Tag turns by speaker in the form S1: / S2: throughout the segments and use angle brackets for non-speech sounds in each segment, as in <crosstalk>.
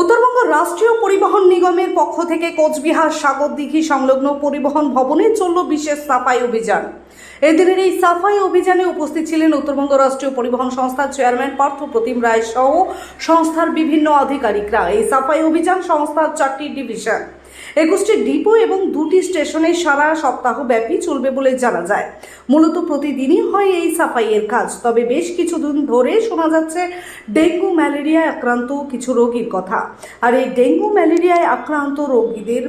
S1: উত্তরবঙ্গ রাষ্ট্রীয় পরিবহন নিগমের পক্ষ থেকে কোচবিহার সাগরদিঘি সংলগ্ন পরিবহন ভবনে চলল বিশেষ সাফাই অভিযান। এদিনের এই সাফাই অভিযানে উপস্থিত ছিলেন উত্তরবঙ্গ রাষ্ট্রীয় পরিবহন সংস্থার চেয়ারম্যান পার্থ প্রতিম রায় সহ সংস্থার বিভিন্ন আধিকারিকরা। এই সাফাই অভিযান সংস্থার চারটি ডিভিশন। একুশটি ডিপো এবং দুটি স্টেশনে সারা সপ্তাহ ব্যাপী চলবে বলে জানা যায়। মূলত প্রতিদিনই হয় এই সাফাইয়ের কাজ। তবে বেশ কিছুদিন ধরে শোনা যাচ্ছে ডেঙ্গু ম্যালেরিয়ায় আক্রান্ত কিছু রোগীর কথা। আর এই ডেঙ্গু ম্যালেরিয়ায় আক্রান্ত রোগীদের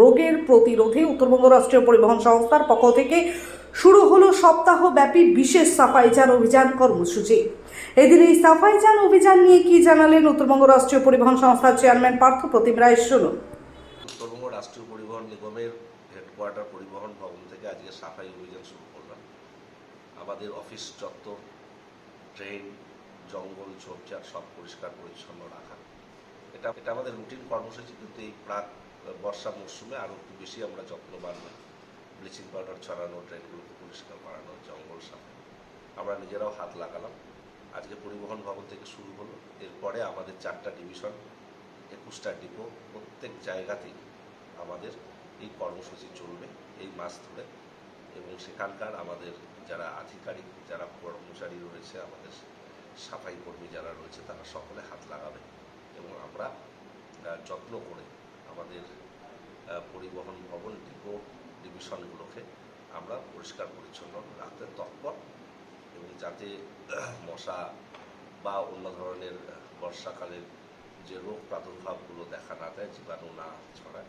S1: রোগের প্রতিরোধে উত্তরবঙ্গ রাষ্ট্রীয় পরিবহন সংস্থার পক্ষ থেকে শুরু হলো সপ্তাহব্যাপী বিশেষ সাফাইজান অভিযান কর্মসূচি। এদিন এই সাফাইজান অভিযান নিয়ে কি জানালেন উত্তরবঙ্গ রাষ্ট্রীয় পরিবহন সংস্থার চেয়ারম্যান পার্থ প্রতিম রায়? শুনুন।
S2: উত্তরবঙ্গ রাষ্ট্রীয় পরিবহন নিগমের হেডকোয়ার্টার পরিবহন ভবন থেকে আজকে সাফাই অভিযান শুরু করলাম। আমাদের অফিস চত্বর ট্রেন জঙ্গল, ঝোপঝাড় সব পরিষ্কার, পরিচ্ছন্ন রাখা। এটা এটা আমাদের রুটিন কর্মসূচি, কিন্তু এই প্রাক বর্ষা মরশুমে আরও একটু বেশি আমরা যত্নবান হই ব্লিচিং পাউডার ছড়ানো ট্রেনগুলোকে পরিষ্কার করানো, জঙ্গল সাফাই। আমরা নিজেরাও হাত লাগালাম। আজকে পরিবহন ভবন থেকে শুরু হলো। এরপরে আমাদের চারটা ডিভিশন, একুশটা ডিপো, প্রত্যেক জায়গাতেই আমাদের এই কর্মসূচি চলবে এই মাস ধরে এবং সেখানকার আমাদের যারা আধিকারিক, যারা কর্মচারী রয়েছে, আমাদের সাফাই কর্মী যারা রয়েছে, তারা সকলে হাত লাগাবে এবং আমরা যত্ন করে আমাদের পরিবহন ভবন, ডিপো ডিভিশনগুলোকে আমরা পরিষ্কার পরিচ্ছন্ন রাখতে তৎপর এবং যাতে, <clears throat> মশা বা অন্য ধরনের বর্ষাকালের যে রোগ প্রাদুর্ভাবগুলো দেখা না দেয়, জীবাণু না ছড়ায়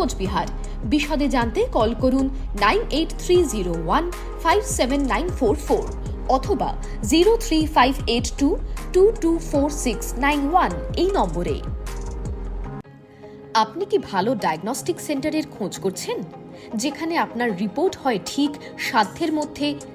S3: Coochbehar. বিশদে জানতে কল করুন nine eight three zero one five seven nine four four অথবা zero three five eight two two two four six nine one এই নম্বরে। আপনি কি ভালো ডায়াগনস্টিক সেন্টারের খোঁজ করছেন? যেখানে আপনার রিপোর্ট হয় ঠিক সাধ্যের মধ্যে